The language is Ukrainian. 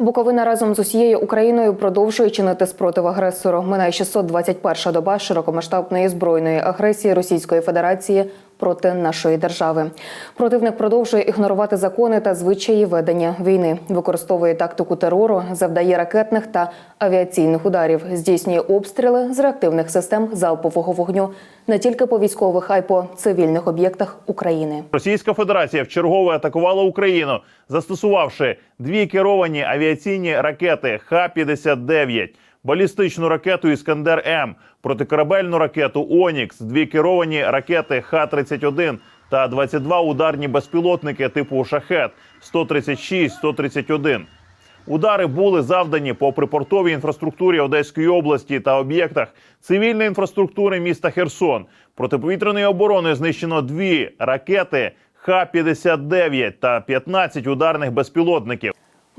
Буковина разом з усією Україною продовжує чинити спротив агресору. Минає 621 доба широкомасштабної збройної агресії Російської Федерації проти нашої держави. Противник продовжує ігнорувати закони та звичаї ведення війни, використовує тактику терору, завдає ракетних та авіаційних ударів, здійснює обстріли з реактивних систем залпового вогню не тільки по військових, а й по цивільних об'єктах України. Російська Федерація вчергове атакувала Україну, застосувавши дві керовані авіаційні ракети Х-59, балістичну ракету Іскандер М, протикорабельну ракету Онікс, дві керовані ракети Х-31 та 22 ударні безпілотники типу Шахет 136-131. Удари були завдані по припортовій інфраструктурі Одеської області та об'єктах цивільної інфраструктури міста Херсон. Протиповітряної оборони знищено дві ракети Х-59 та 15 ударних безпілотників.